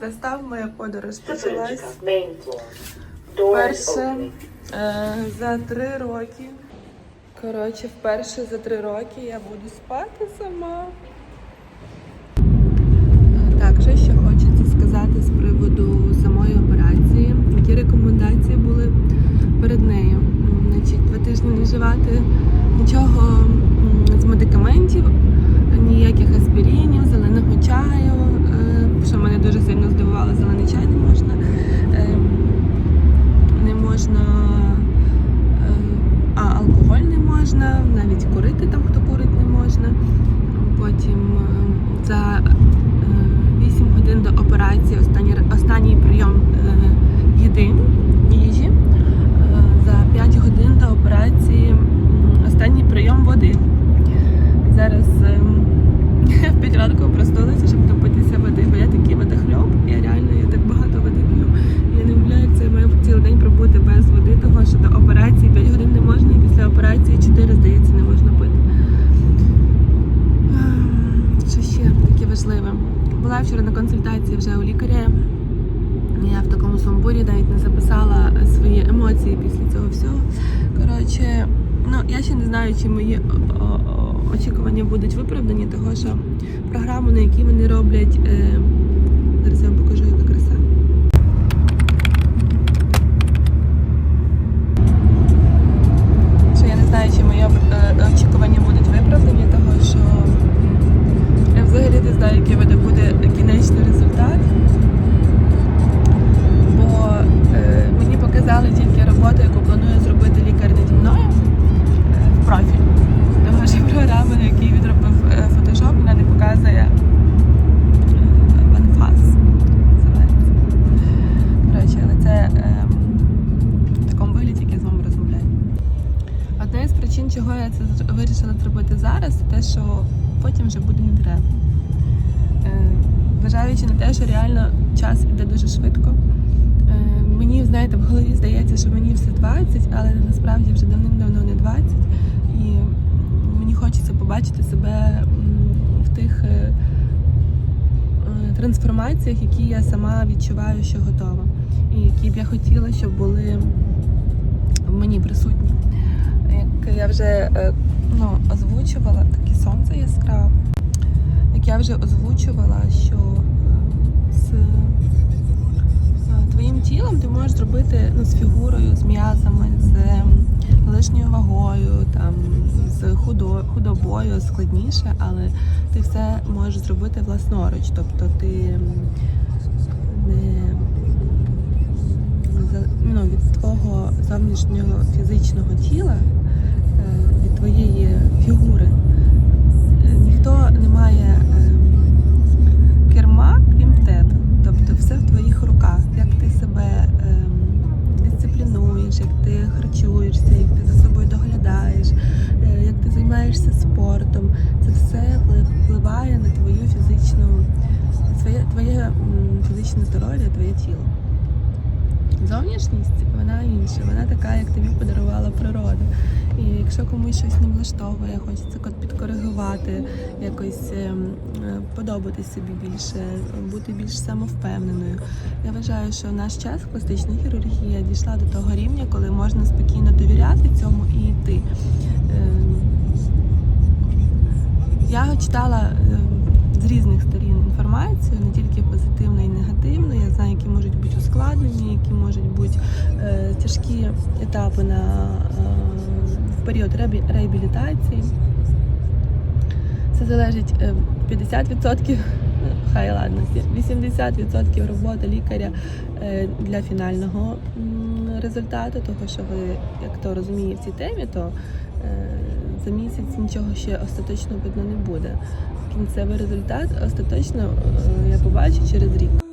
Настав, моя подорож почалась Перше е, за три роки. Коротше, вперше за три роки я буду спати сама. Е, Так, що ще хочеться сказати з приводу самої операції. Які рекомендації були перед нею? Значить, два тижні не вживати нічого з медикаментів, ніяких аспіринів, зеленого чаю. Е, Що мене дуже сильно здивувало, зелений чай не можна. Ем, не можна, е, а алкоголь не можна, навіть курити там, хто курить, не можна. Потім е, за 8 годин до операції останній, останній прийом е, їди, їжі. Е, За 5 годин до операції останній прийом води. Зараз ем, в 5 ранку проснулася, щоб напитися води, бо я такий водохльоп, я реально я так багато води п'ю. Я не уявляю, як це має цілий день пробути без води, того що до операції 5 годин не можна, і після операції 4, здається, не можна пити. Ем, Що ще таке важливе? Була вчора на консультації вже у лікаря. Я в такому сумбурі навіть не записала свої емоції після цього всього. Коротше, ну я ще не знаю, чи мої очікування будуть виправдані, того що програму, на якій вони роблять. Е, зараз я вам покажу, зараз, це те, що потім вже буде не треба. Е, Зважаючи на те, що реально час іде дуже швидко. Е, Мені, знаєте, в голові здається, що мені все 20, але насправді вже давним-давно не 20. І мені хочеться побачити себе в тих е, трансформаціях, які я сама відчуваю, що готова. І які б я хотіла, щоб були в мені присутні. Як я вже ну, озвучувала, таке сонце яскраве. Як я вже озвучувала, що е, з е, твоїм тілом ти можеш зробити ну, з фігурою, з м'язами, з лишньою вагою, там, з худо, худобою складніше, але ти все можеш зробити власноруч. Тобто ти не ну, від твого зовнішнього фізичного тіла, твоєї фігури, е, ніхто не має е, керма, крім тебе. Тобто все в твоїх руках. Як ти себе е, дисциплінуєш, як ти харчуєшся, як ти за собою доглядаєш, е, як ти займаєшся спортом. Це все впливає на твою фізичну, своє, твоє фізичне здоров'я, твоє тіло. Зовнішність вона інша, вона така, як тобі подарувала природа. І якщо комусь щось не влаштовує, хочеться кот- підкоригувати, якось подобати е, подобатись собі більше, бути більш самовпевненою. Я вважаю, що наш час пластична хірургія дійшла до того рівня, коли можна спокійно довіряти цьому які можуть бути е, тяжкі етапи на, е, в період реабі- реабілітації. Це залежить е, 50%, хай ладно, сі- 80% роботи лікаря е, для фінального результату, того що ви, як то розуміє в цій темі, то е, за місяць нічого ще остаточно видно не буде. Кінцевий результат остаточно е, я побачу через рік.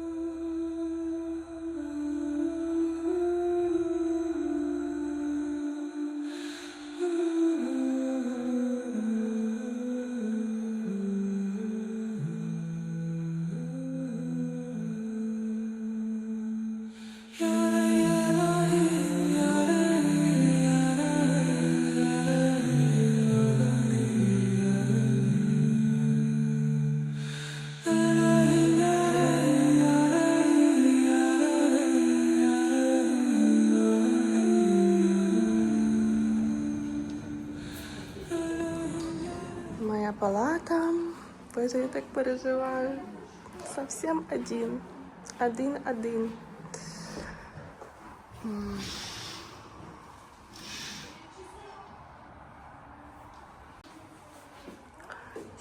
Палата. Боже, я так переживаю. Совсем один. Один-один. М.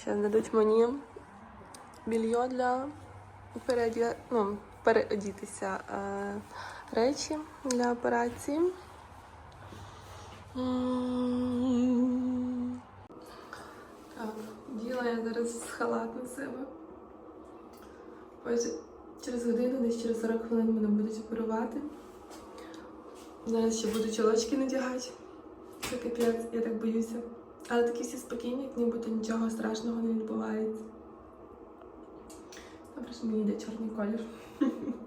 Зараз дадуть мені більйо для переоді... ну, переодітися е, речі для операції. М. Так, діла я зараз халат на себе. Ось через годину, десь через 40 хвилин мене будуть оперувати. Зараз ще буду чолочки надягати. Це капець, я так боюся. Але такі всі спокійні, як нібито нічого страшного не відбувається. Добре, що мені йде чорний колір.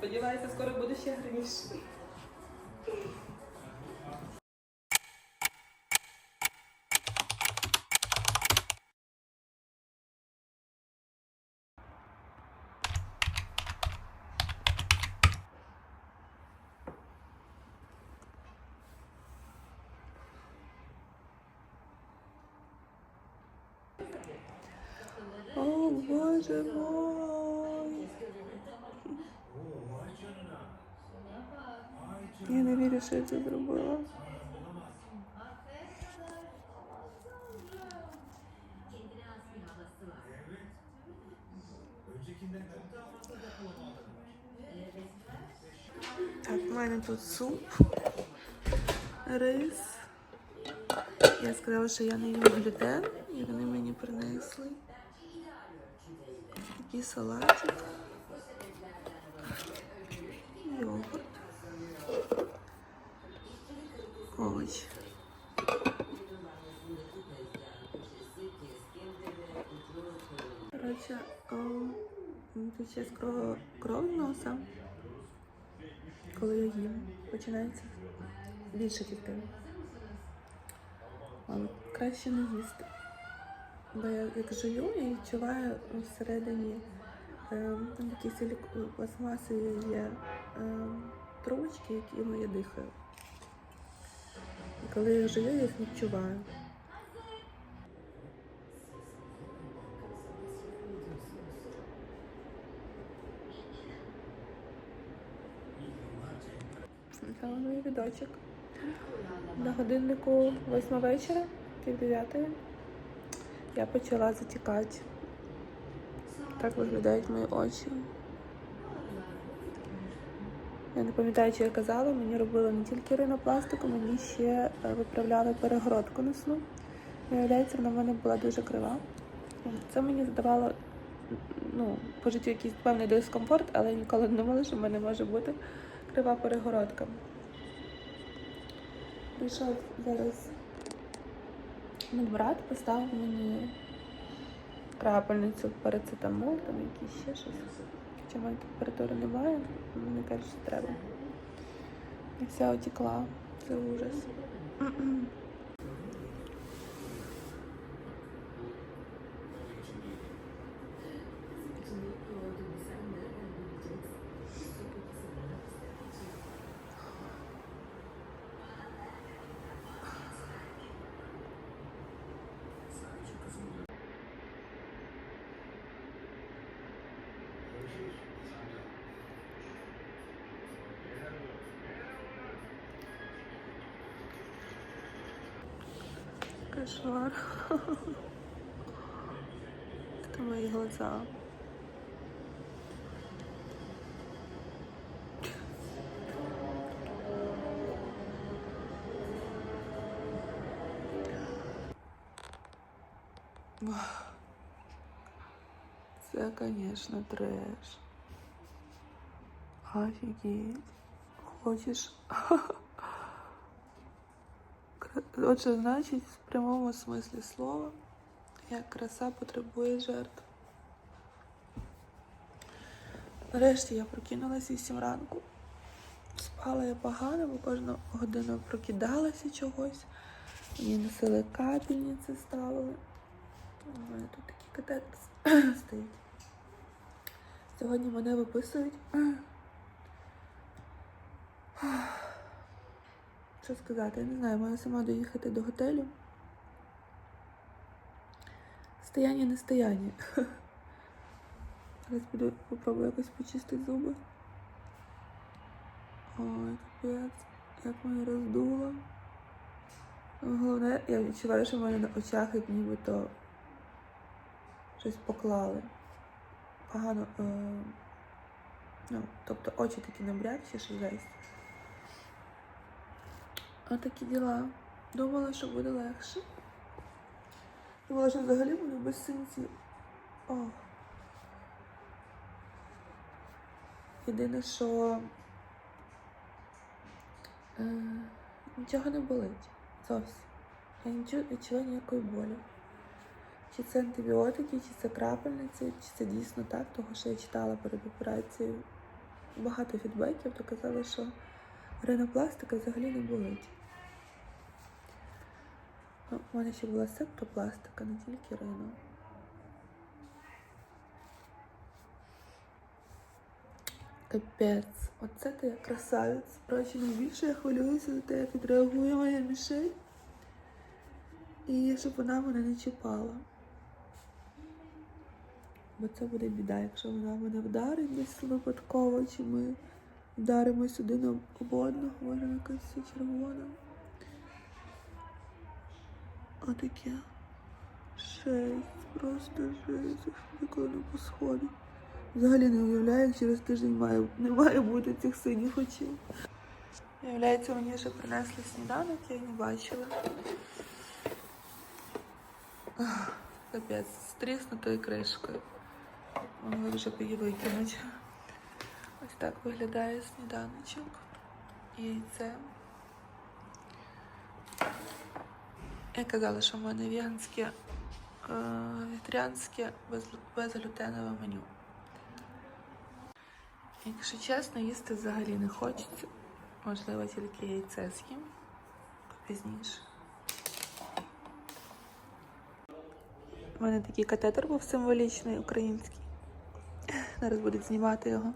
Сподіваюся, скоро буде ще раніше. О, боже мой. Я не вірю, що я це зробила. Так, в мене тут суп, рис. Я сказала, що я не їм глютен, і вони мені принесли. Такий салатик. Ще кров, з носа. Коли я їм, починається більше тільки. Але краще не їсти. Бо я як жую і відчуваю всередині е, там такі пластмаси є е, трубочки, якими я дихаю. І коли я жую, я їх відчуваю. Планую відочок. На годиннику 8 вечора, пів дев'ятої, я почала затікати. Так виглядають мої очі. Я не пам'ятаю, чи я казала, мені робили не тільки ринопластику, мені ще е, виправляли перегородку носну. Виявляється, вона в мене була дуже крива. Це мені здавало ну, по життю якийсь певний дискомфорт, але я ніколи не думала, що в мене може бути крива перегородка. Прийшов зараз медбрат, поставив мені крапельницю парацетамол, там якісь ще щось. Хоча в мене температури немає, мені кажуть, що треба. І вся отекла. Це ужас. Кошмар. Это мои глаза. Це, конечно, треш. Офігеть. Хочеш? Отже, значить, в прямому смислі слова, як краса потребує жертв. Нарешті я прокинулася 8 ранку. Спала я погано, бо кожну годину прокидалася чогось. Мені носили капельниці ставили. У мене тут такий катетер стоїть. Сьогодні мене виписують. Що сказати? Я не знаю, маю сама доїхати до готелю. Стояння не стояння. Зараз піду попробую якось почистити зуби. Ой, капець, як мене роздуло. Головне, я відчуваю, що в мене на очах як нібито щось поклали. Погано. Е... Ну, тобто очі такі набрякші, що жесть. Отакі діла. Думала, що буде легше. Думала, що взагалі буду без синців. О. Єдине, що е, нічого не болить. Зовсім. Я не чую- відчуваю ніякої болі. Чи це антибіотики, чи це крапельниці, чи це дійсно так, того що я читала перед операцією. Багато фідбеків, то казали, що ринопластика взагалі не болить. Ну, у мене ще була септопластика, не тільки рино. Капець, оце ти красавець. Коротше, найбільше я хвилююся за те, як відреагує моя мішель. І щоб вона мене не чіпала. Бо це буде біда, якщо вона мене вдарить десь випадково, чи ми вдаримось один об одного, може якась червона. Отаке. Шесть, просто жесть, ніколи не посходить. Взагалі не уявляю, як через тиждень має, не має бути цих синіх очей. Виявляється, мені вже принесли сніданок, я не бачила. Капець, з кришкою. Могли вже її викинути. Ось так виглядає сніданочок. Яйце. Я казала, що в мене веганське, е, вегетаріанське безглютенове меню. Якщо чесно, їсти взагалі не хочеться. Можливо, тільки яйце з'їм пізніше. У мене такий катетер був символічний український. Зараз будуть знімати його.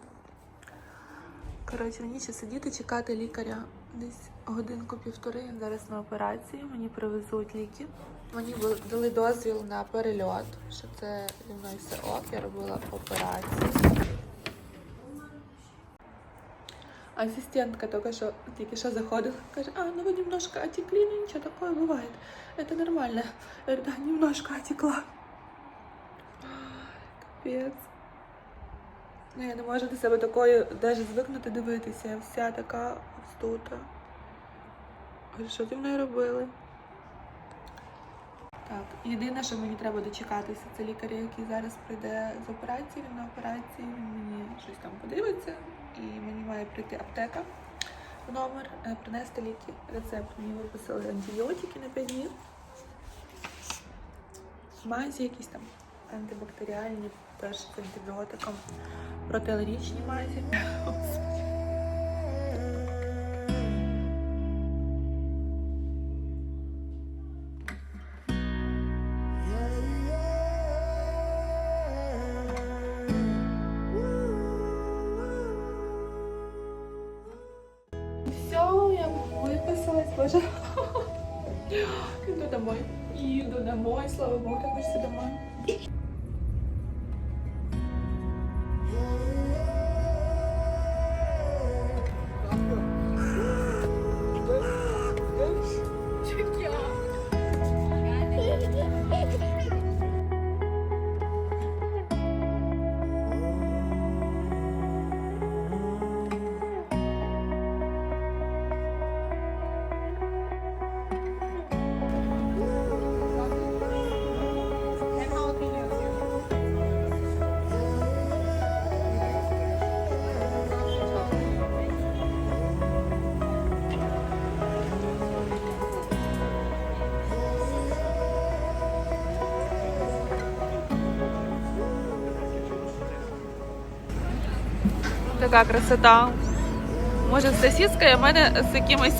Коротше, мені ще сидіти, чекати лікаря десь годинку-півтори. Він зараз на операції. Мені привезуть ліки. Мені бу- дали дозвіл на перельот, що це зі мною все ок, я робила операцію. Ассистентка только что, тільки що заходила, каже, а, ну вы немножко отекли, ну ничего, такое бывает. Это нормально. Я говорю, да, немножко отекла. Капець. Ну, я не можу до себе такої навіть звикнути дивитися. Я вся така вздута. Ой, Що зі мною робили? Так, єдине, що мені треба дочекатися, це лікар, який зараз прийде з операції, він на операції, він мені щось там подивиться, і мені має прийти аптека в номер, е, принести ліки. Рецепт мені виписали антибіотики на 5 днів. Мазі якісь там антибактеріальні, теж з антибіотиком, протиалергічні мазі. Боже. Іду домой. Иду домой, слава Богу, так хочеться домой. Така красота. Може, з сосіскою, а в мене з якимись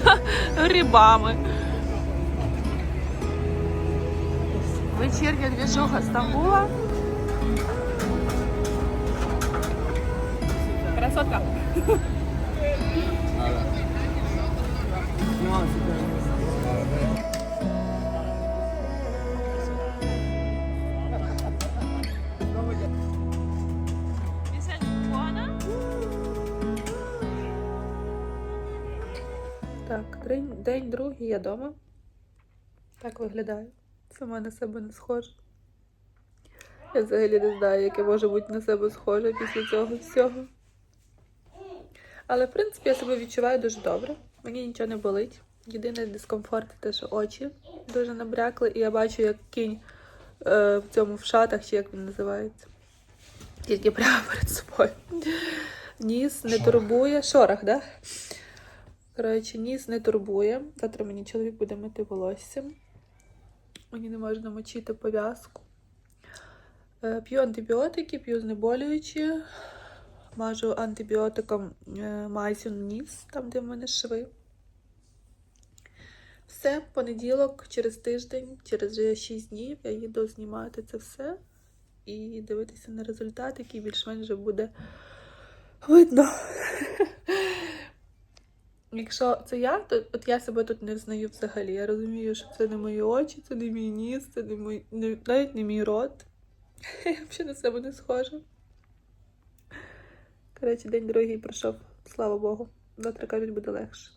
грибами. Вечірня двіжуха Стамбула. Красотка. День, другий, я вдома. Так виглядаю. Сама на себе не схожа. Я взагалі не знаю, як я можу бути на себе схожа після цього всього. Але, в принципі, я себе відчуваю дуже добре. Мені нічого не болить. Єдиний дискомфорт те, що очі дуже набрякли, і я бачу, як кінь е, в цьому в шатах, чи як він називається. Тільки прямо перед собою. Ніс не турбує. Шорах, да? Коротше, ніс не турбує. Завтра мені чоловік буде мити волосся. Мені не можна мочити пов'язку. Е, П'ю антибіотики, п'ю знеболюючі. Мажу антибіотиком е, мазю ніс, там, де в мене шви. Все, понеділок, через тиждень, через 6 днів я їду знімати це все і дивитися на результат, який більш-менш буде видно. Якщо це я, то от я себе тут не взнаю взагалі. Я розумію, що це не мої очі, це не мій ніс, це не мій, не, навіть не мій рот. Я взагалі на себе не схожа. Коротше, день другий пройшов, слава Богу. Завтра кажуть, буде легше.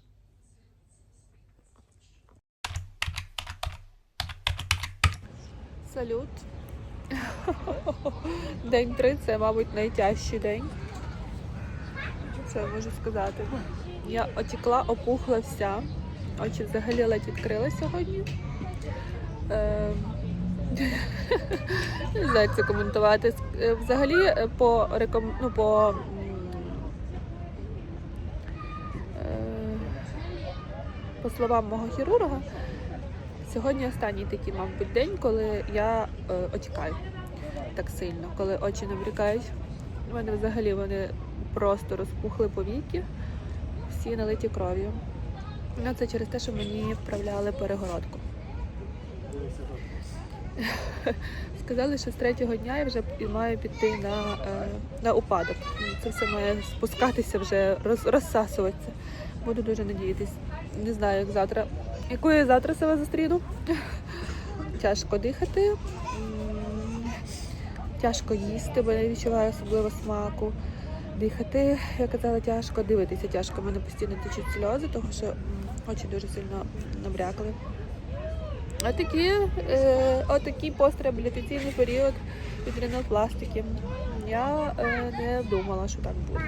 Салют. День три це, мабуть, найтяжчий день. Я можу сказати? Я отекла, опухла вся. Очі взагалі ледь відкрила сьогодні. Е, Не знаю, як це коментувати. Е, Взагалі, е, по реком... ну, по е, по словам мого хірурга, сьогодні останній такий, мабуть, день, коли я отікаю так сильно, коли очі набрікають. У мене взагалі вони просто розпухли повіки, всі налиті кров'ю. Ну, це через те, що мені вправляли перегородку. Сказали, що з третього дня я вже маю піти на, е, на упадок. Це все має спускатися вже, роз, розсасуватися. Буду дуже надіятись. Не знаю, як завтра. Яку я завтра себе зустріну? Тяжко дихати, тяжко їсти, бо я не відчуваю особливо смаку. Дихати, я казала, тяжко, дивитися тяжко. У мене постійно течуть сльози, тому що очі дуже сильно набрякли. Отакі, е, отакий постреабілітаційний період від ринопластики. Я е, не думала, що так буде.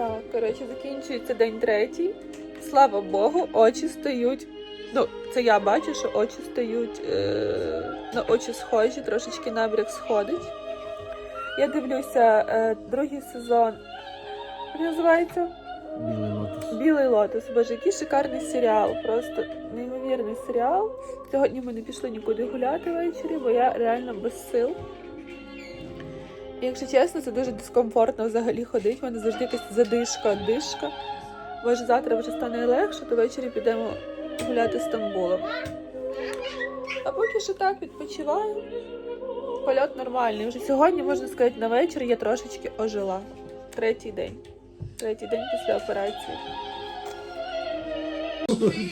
Так, коротше, закінчується день третій. Слава Богу, очі стають. Ну, це я бачу, що очі стають е, на очі схожі, трошечки набряк сходить. Я дивлюся е, другий сезон. Як називається? Білий лотос. Білий лотос. Боже, який шикарний серіал. Просто неймовірний серіал. Сьогодні ми не пішли нікуди гуляти ввечері, бо я реально без сил. Якщо чесно, це дуже дискомфортно взагалі ходить. У мене завжди якась задишка, дишка. Може, завтра вже стане легше, то ввечері підемо гуляти Стамбулом. А поки що так відпочиваю. Польот нормальний. Вже сьогодні, можна сказати, на вечір я трошечки ожила. Третій день. Третій день після операції. Ой,